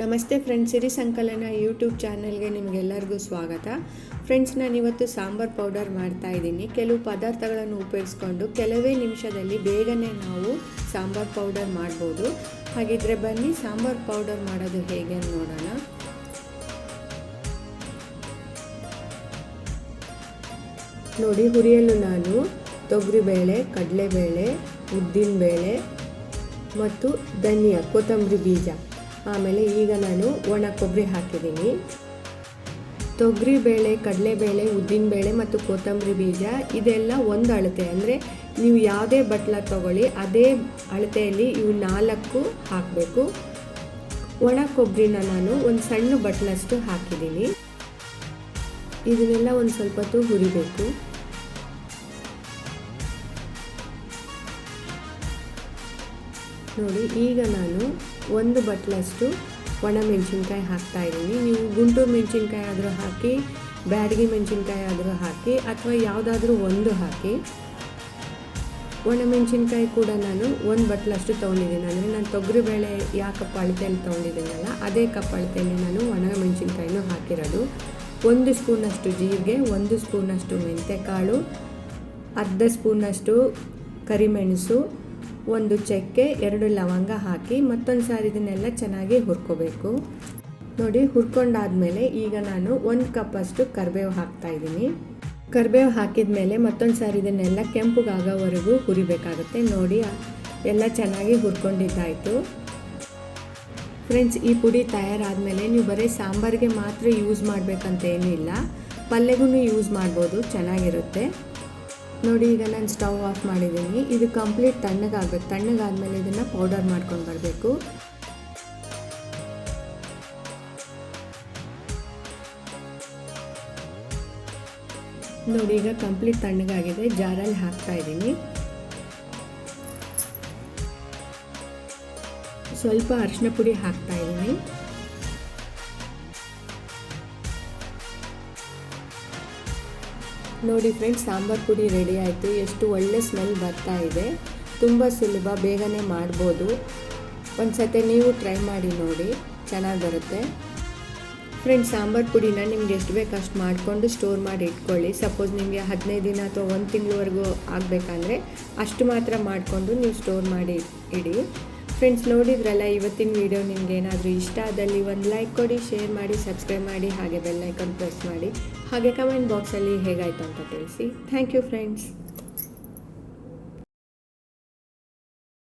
ನಮಸ್ತೆ ಫ್ರೆಂಡ್ಸ್ ಸಿರಿ ಸಂಕಲನ ಯೂಟ್ಯೂಬ್ ಚಾನಲ್ಗೆ ನಿಮಗೆಲ್ಲರಿಗೂ ಸ್ವಾಗತ. ಫ್ರೆಂಡ್ಸ್ ನಾನಿವತ್ತು ಸಾಂಬಾರ್ ಪೌಡರ್ ಮಾಡ್ತಾ ಇದ್ದೀನಿ. ಕೆಲವು ಪದಾರ್ಥಗಳನ್ನು ಉಪಯೋಗಿಸ್ಕೊಂಡು ಕೆಲವೇ ನಿಮಿಷದಲ್ಲಿ ಬೇಗನೆ ನಾವು ಸಾಂಬಾರ್ ಪೌಡರ್ ಮಾಡ್ಬೋದು. ಹಾಗಿದ್ರೆ ಬನ್ನಿ, ಸಾಂಬಾರ್ ಪೌಡರ್ ಮಾಡೋದು ಹೇಗೆ ಅಂತ ನೋಡೋಣ. ನೋಡಿ, ಹುರಿಯಲು ನಾನು ತೊಗರಿಬೇಳೆ, ಕಡಲೆಬೇಳೆ, ಉದ್ದಿನಬೇಳೆ ಮತ್ತು ಧನಿಯಾ, ಕೊತ್ತಂಬರಿ ಬೀಜ. ಆಮೇಲೆ ಈಗ ನಾನು ಒಣ ಕೊಬ್ಬರಿ ಹಾಕಿದ್ದೀನಿ. ತೊಗರಿಬೇಳೆ ಕಡಲೆಬೇಳೆ ಉದ್ದಿನಬೇಳೆ ಮತ್ತು ಕೊತ್ತಂಬರಿ ಬೀಜ ಇದೆಲ್ಲ ಒಂದು ಅಳತೆ. ಅಂದರೆ ನೀವು ಯಾವುದೇ ಬಟ್ಲ ತಗೊಳ್ಳಿ, ಅದೇ ಅಳತೆಯಲ್ಲಿ ಇವು ನಾಲ್ಕು ಹಾಕಬೇಕು. ಒಣ ಕೊಬ್ಬರಿನ ನಾನು ಒಂದು ಸಣ್ಣ ಬಟ್ಲಷ್ಟು ಹಾಕಿದ್ದೀನಿ. ಇದನ್ನೆಲ್ಲ ಒಂದು ಸ್ವಲ್ಪ ಹೊತ್ತು ಹುರಿಬೇಕು. ನೋಡಿ, ಈಗ ನಾನು ಒಂದು ಬಟ್ಲಷ್ಟು ಒಣ ಮೆಣಸಿನ್ಕಾಯಿ ಹಾಕ್ತಾ ಇದ್ದೀನಿ. ನೀವು ಗುಂಟೂರು ಮೆಣಸಿನ್ಕಾಯಿ ಆದರೂ ಹಾಕಿ, ಬ್ಯಾಡಗಿ ಮೆಣಸಿನ್ಕಾಯಿ ಆದರೂ ಹಾಕಿ, ಅಥವಾ ಯಾವುದಾದ್ರೂ ಒಂದು ಹಾಕಿ. ಒಣ ಮೆಣಸಿನ್ಕಾಯಿ ಕೂಡ ನಾನು ಒಂದು ಬಟ್ಲಷ್ಟು ತೊಗೊಂಡಿದ್ದೀನಿ. ಅಂದರೆ ನಾನು ತೊಗರಿಬೇಳೆ ಯಾಕಪ್ಪ ಅಳತೆಯಲ್ಲಿ ತೊಗೊಂಡಿದ್ದೀನಲ್ಲ, ಅದೇ ಕಪ್ಪ ಅಳತೆಯಲ್ಲಿ ನಾನು ಒಣ ಮೆಣಸಿನ್ಕಾಯಿನೂ ಹಾಕಿರೋದು. ಒಂದು ಸ್ಪೂನಷ್ಟು ಜೀರಿಗೆ, ಒಂದು ಸ್ಪೂನಷ್ಟು ಮೆಂತೆಕಾಳು ಅರ್ಧ ಸ್ಪೂನಷ್ಟು ಕರಿಮೆಣಸು ಒಂದು ಚಕ್ಕೆ, ಎರಡು ಲವಂಗ ಹಾಕಿ ಮತ್ತೊಂದು ಸಾರಿ ಇದನ್ನೆಲ್ಲ ಚೆನ್ನಾಗಿ ಹುರ್ಕೋಬೇಕು. ನೋಡಿ, ಹುರ್ಕೊಂಡಾದ್ಮೇಲೆ ಈಗ ನಾನು ಒಂದು ಕಪ್ಪಷ್ಟು ಕರಿಬೇವು ಹಾಕ್ತಾ ಇದ್ದೀನಿ. ಕರಿಬೇವು ಹಾಕಿದ ಮೇಲೆ ಮತ್ತೊಂದು ಸಾರಿ ಇದನ್ನೆಲ್ಲ ಕೆಂಪುಗಾಗೋವರೆಗೂ ಹುರಿಬೇಕಾಗುತ್ತೆ. ನೋಡಿ, ಎಲ್ಲ ಚೆನ್ನಾಗಿ ಹುರ್ಕೊಂಡಿದ್ದಾಯಿತು. ಫ್ರೆಂಡ್ಸ್, ಈ ಪುಡಿ ತಯಾರಾದಮೇಲೆ ನೀವು ಬರೀ ಸಾಂಬಾರಿಗೆ ಮಾತ್ರ ಯೂಸ್ ಮಾಡಬೇಕಂತ ಏನಿಲ್ಲ ಪಲ್ಯಗೂ ಯೂಸ್ ಮಾಡ್ಬೋದು, ಚೆನ್ನಾಗಿರುತ್ತೆ. ನೋಡಿ, ಈಗ ನಾನು ಸ್ಟವ್ ಆಫ್ ಮಾಡಿದ್ದೀನಿ. ಇದು ಕಂಪ್ಲೀಟ್ ತಣ್ಣಗಾಗಬೇಕು ತಣ್ಣಗಾದಮೇಲೆ ಇದನ್ನು ಪೌಡರ್ ಮಾಡ್ಕೊಂಡು ಬರಬೇಕು. ನೋಡಿ, ಈಗ ಕಂಪ್ಲೀಟ್ ತಣ್ಣಗಾಗಿದೆ. ಜಾರಲ್ಲಿ ಹಾಕ್ತಾ ಇದ್ದೀನಿ. ಸ್ವಲ್ಪ ಅರಿಶಿನ ಪುಡಿ ಹಾಕ್ತಾ ಇದ್ದೀನಿ. ನೋಡಿ ಫ್ರೆಂಡ್ಸ್ ಸಾಂಬಾರು ಪುಡಿ ರೆಡಿ ಆಯಿತು. ಎಷ್ಟು ಒಳ್ಳೆ ಸ್ಮೆಲ್ ಬರ್ತಾ ಇದೆ. ತುಂಬ ಸುಲಭ, ಬೇಗನೆ ಮಾಡ್ಬೋದು. ಒಂದು ಸತಿ ನೀವು ಟ್ರೈ ಮಾಡಿ ನೋಡಿ, ಚೆನ್ನಾಗಿ ಬರುತ್ತೆ. ಫ್ರೆಂಡ್ಸ್ ಸಾಂಬಾರು ಪುಡಿನ ನಿಮ್ಗೆ ಎಷ್ಟು ಬೇಕು ಅಷ್ಟು ಮಾಡಿಕೊಂಡು ಸ್ಟೋರ್ ಮಾಡಿ ಇಟ್ಕೊಳ್ಳಿ. ಸಪೋಸ್ ನಿಮಗೆ ಹದಿನೈದು ದಿನ ಅಥವಾ ಒಂದು ತಿಂಗಳವರೆಗೂ ಆಗಬೇಕಂದ್ರೆ ಅಷ್ಟು ಮಾತ್ರ ಮಾಡಿಕೊಂಡು ನೀವು ಸ್ಟೋರ್ ಮಾಡಿ ಇಡಿ. ಫ್ರೆಂಡ್ಸ್ ನೋಡಿದ್ರಲ್ಲ, ಇವತ್ತಿನ ವಿಡಿಯೋ ನಿಮ್ಗೆ ಏನಾದರೂ ಇಷ್ಟ ಆದಲ್ಲಿ ಒಂದು ಲೈಕ್ ಕೊಡಿ ಶೇರ್ ಮಾಡಿ ಸಬ್ಸ್ಕ್ರೈಬ್ ಮಾಡಿ, ಹಾಗೆ ಬೆಲ್ ಐಕಾನ್ ಪ್ರೆಸ್ ಮಾಡಿ. ಹಾಗೆ ಕಮೆಂಟ್ ಬಾಕ್ಸಲ್ಲಿ ಹೇಗಾಯಿತು ಅಂತ ತಿಳಿಸಿ. Thank you friends